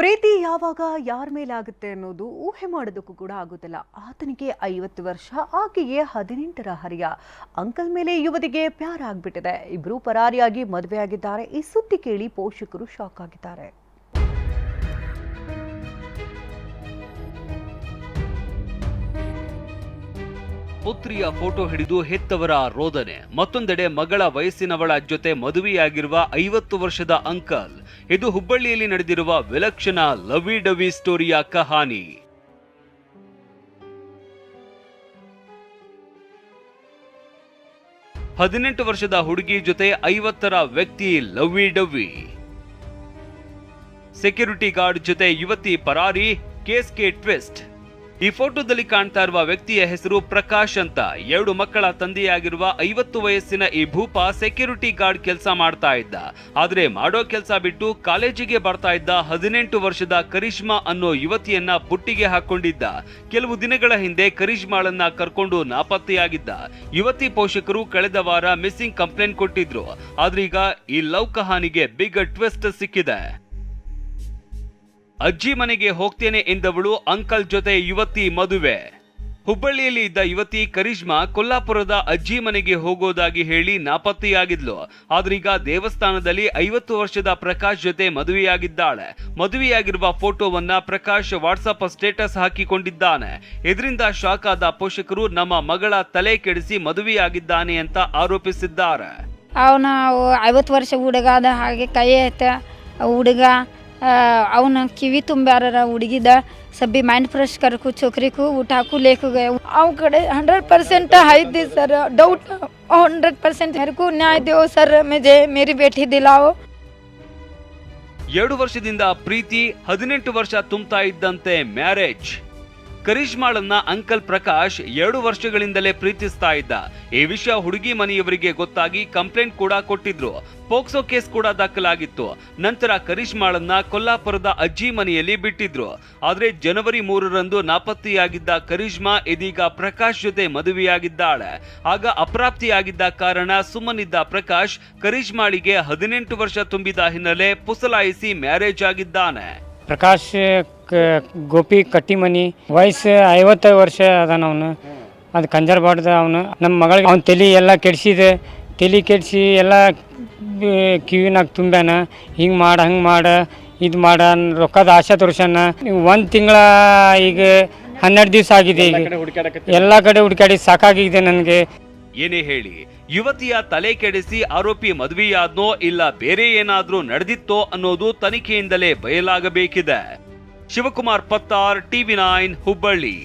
ಪ್ರೀತಿ ಯಾವಾಗ ಯಾರ ಮೇಲೆ ಆಗುತ್ತೆ ಅನ್ನೋದು ಊಹೆ ಮಾಡೋದಕ್ಕೂ ಕೂಡ ಆಗೋದಿಲ್ಲ. ಆತನಿಗೆ ಐವತ್ತು ವರ್ಷ, ಆಕೆಗೆ ಹದಿನೆಂಟರ ಹರಿಯ. ಅಂಕಲ್ ಮೇಲೆ ಯುವತಿಗೆ ಪ್ಯಾರ ಆಗ್ಬಿಟ್ಟಿದೆ. ಇಬ್ರು ಪರಾರಿಯಾಗಿ ಮದುವೆಯಾಗಿದ್ದಾರೆ. ಈ ಸುದ್ದಿ ಕೇಳಿ ಪೋಷಕರು ಶಾಕ್ ಆಗಿದ್ದಾರೆ. ಪುತ್ರಿಯ ಫೋಟೋ ಹಿಡಿದು ಹೆತ್ತವರ ರೋದನೆ. ಮತ್ತೊಂದೆಡೆ ಮಗಳ ವಯಸ್ಸಿನವಳ ಜೊತೆ ಮದುವೆಯಾಗಿರುವ ಐವತ್ತು ವರ್ಷದ ಅಂಕಲ್. ಇದು ಹುಬ್ಬಳ್ಳಿಯಲ್ಲಿ ನಡೆದಿರುವ ವಿಲಕ್ಷಣ ಲವಿ ಡವಿ ಸ್ಟೋರಿಯ ಕಹಾನಿ. ಹದಿನೆಂಟು ವರ್ಷದ ಹುಡುಗಿ ಜೊತೆ ಐವತ್ತರ ವ್ಯಕ್ತಿ ಲವ್ವಿ ಡವ್ವಿ ಸೆಕ್ಯೂರಿಟಿ ಗಾರ್ಡ್ ಜೊತೆ ಯುವತಿ ಪರಾರಿ, ಕೇಸ್ಗೆ ಟ್ವಿಸ್ಟ್. ಈ ಫೋಟೋದಲ್ಲಿ ಕಾಣ್ತಾ ಇರುವ ವ್ಯಕ್ತಿಯ ಹೆಸರು ಪ್ರಕಾಶ್ ಅಂತ. ಎರಡು ಮಕ್ಕಳ ತಂದೆಯಾಗಿರುವ ಐವತ್ತು ವಯಸ್ಸಿನ ಈ ಭೂಪ ಸೆಕ್ಯೂರಿಟಿ ಗಾರ್ಡ್ ಕೆಲಸ ಮಾಡ್ತಾ ಇದ್ದ. ಆದ್ರೆ ಮಾಡೋ ಕೆಲಸ ಬಿಟ್ಟು ಕಾಲೇಜಿಗೆ ಬರ್ತಾ ಇದ್ದ ಹದಿನೆಂಟು ವರ್ಷದ ಕರಿಷ್ಮಾ ಅನ್ನೋ ಯುವತಿಯನ್ನ ಬುಟ್ಟಿಗೆ ಹಾಕೊಂಡಿದ್ದ. ಕೆಲವು ದಿನಗಳ ಹಿಂದೆ ಕರಿಷ್ಮಾಳನ್ನ ಕರ್ಕೊಂಡು ನಾಪತ್ತೆಯಾಗಿದ್ದ. ಯುವತಿ ಪೋಷಕರು ಕಳೆದ ವಾರ ಮಿಸ್ಸಿಂಗ್ ಕಂಪ್ಲೇಂಟ್ ಕೊಟ್ಟಿದ್ರು. ಆದ್ರೀಗ ಈ ಲವ್ ಕಹಾನಿಗೆ ಬಿಗ್ ಟ್ವಿಸ್ಟ್ ಸಿಕ್ಕಿದೆ. ಅಜ್ಜಿ ಮನೆಗೆ ಹೋಗ್ತೇನೆ ಎಂದವಳು ಅಂಕಲ್ ಜೊತೆ ಯುವತಿ ಮದುವೆ. ಹುಬ್ಬಳ್ಳಿಯಲ್ಲಿ ಇದ್ದ ಯುವತಿ ಕರಿಷ್ಮಾ ಕೊಲ್ಲಾಪುರದ ಅಜ್ಜಿ ಮನೆಗೆ ಹೋಗೋದಾಗಿ ಹೇಳಿ ನಾಪತ್ತೆಯಾಗಿದ್ಲು. ಆದ್ರೀಗ ದೇವಸ್ಥಾನದಲ್ಲಿ ಐವತ್ತು ವರ್ಷದ ಪ್ರಕಾಶ್ ಜೊತೆ ಮದುವೆಯಾಗಿದ್ದಾಳೆ. ಮದುವೆಯಾಗಿರುವ ಫೋಟೋವನ್ನ ಪ್ರಕಾಶ್ ವಾಟ್ಸಪ್ ಸ್ಟೇಟಸ್ ಹಾಕಿಕೊಂಡಿದ್ದಾನೆ. ಇದರಿಂದ ಶಾಕ್ ಆದ ಪೋಷಕರು ನಮ್ಮ ಮಗಳ ತಲೆ ಕೆಡಿಸಿ ಮದುವೆಯಾಗಿದ್ದಾನೆ ಅಂತ ಆರೋಪಿಸಿದ್ದಾರೆ. ಅವನ ಐವತ್ತು ವರ್ಷ ಹುಡುಗ ಹಾಗೆ ಕೈ ಐತೆ ಹುಡುಗ ಅವನ ಕಿವಿ ತುಂಬಾರ ಹುಡುಗಿದ ಸಬ್ಬಿ ಮೈಂಡ್ ಫ್ರೆಶ್ ಕರ್ಕು, ಚೋಕ್ರಿಕು, ಊಟ ಹಾಕು ಲೇಖುಗೆ ಅವ್ ಕಡೆ ಹಂಡ್ರೆಡ್ ಪರ್ಸೆಂಟ್ ಹೈದಿ ಸರ್ ಡೌಟ್ ಹಂಡ್ರೆಡ್ ಪರ್ಸೆಂಟ್ ಯಾರಿಗೂ ನ್ಯಾಯ ದೇವು ಸರ್ ಮೇಜೆ, ಮೇರಿ ಭೇಟಿ ದಿಲಾವು ಎರಡು ವರ್ಷದಿಂದ ಪ್ರೀತಿ, ಹದಿನೆಂಟು ವರ್ಷ ತುಂಬ್ತಾ ಇದ್ದಂತೆ ಮ್ಯಾರೇಜ್ ಕರಿಷ್ಮಾಳನ್ನ ಅಂಕಲ್ ಪ್ರಕಾಶ್ ಎರಡು ವರ್ಷಗಳಿಂದಲೇ ಪ್ರೀತಿಸ್ತಾ ಇದ್ದ. ಈ ವಿಷಯ ಹುಡುಗಿ ಮನೆಯವರಿಗೆ ಗೊತ್ತಾಗಿ ಕಂಪ್ಲೇಂಟ್ ಕೂಡ ಕೊಟ್ಟಿದ್ರು. ಪೋಕ್ಸೋ ಕೇಸ್ ಕೂಡ ದಾಖಲಾಗಿತ್ತು. ನಂತರ ಕರಿಷ್ಮಾಳನ್ನ ಕೊಲ್ಲಾಪುರದ ಅಜ್ಜಿ ಮನೆಯಲ್ಲಿ ಬಿಟ್ಟಿದ್ರು. ಆದ್ರೆ ಜನವರಿ ಮೂರರಂದು ನಾಪತ್ತೆಯಾಗಿದ್ದ ಕರಿಷ್ಮಾ ಇದೀಗ ಪ್ರಕಾಶ್ ಜೊತೆ ಮದುವೆಯಾಗಿದ್ದಾಳೆ. ಆಗ ಅಪ್ರಾಪ್ತಿಯಾಗಿದ್ದ ಕಾರಣ ಸುಮ್ಮನಿದ್ದ ಪ್ರಕಾಶ್ ಕರಿಷ್ಮಾಳಿಗೆ ಹದಿನೆಂಟು ವರ್ಷ ತುಂಬಿದ ಹಿನ್ನೆಲೆ ಪುಸಲಾಯಿಸಿ ಮ್ಯಾರೇಜ್ ಆಗಿದ್ದಾನೆ. ಪ್ರಕಾಶ್ ಕ- ಗೋಪಿ ಕಟ್ಟಿಮನಿ ವಯಸ್ಸು ಐವತ್ತು ವರ್ಷ ಅದಾನ ಅವನು. ಅದು ಕಂಜರ್ಬಾರ್ದು ಅವನು. ನಮ್ಮ ಮಗಳಿಗೆ ಅವ್ನ ತಲೆ ಎಲ್ಲ ಕೆಡ್ಸಿದೆ. ತಲೆ ಕೆಡಿಸಿ ಎಲ್ಲ ಕಿವಿನಾಗ ತುಂಬ್ಯಾನ. ಹಿಂಗೆ ಮಾಡ ಹಂಗೆ ಮಾಡ ಇದು ಮಾಡ ರೊಕ್ಕದ ಆಶೆ ತೋರ್ಸ್ಯಾನ. ಒಂದು ತಿಂಗಳ ಈಗ ಹನ್ನೆರಡು ದಿವಸ ಆಗಿದೆ ಈಗ. ಎಲ್ಲ ಕಡೆ ಹುಡುಕಾಡಿ ಸಾಕಾಗಿದೆ ನನಗೆ. ಏನೇ ಹೇಳಿ ಯುವತಿಯ ತಲೆ ಕೆಡಿಸಿ ಆರೋಪಿ ಮದುವೆಯಾದ್ನೋ ಇಲ್ಲ ಬೇರೆ ಏನಾದ್ರೂ ನಡೆದಿತ್ತೋ ಅನ್ನೋದು ತನಿಖೆಯಿಂದಲೇ ಬಯಲಾಗಬೇಕಿದೆ. Shivakumar Pattar TV nine Hubballi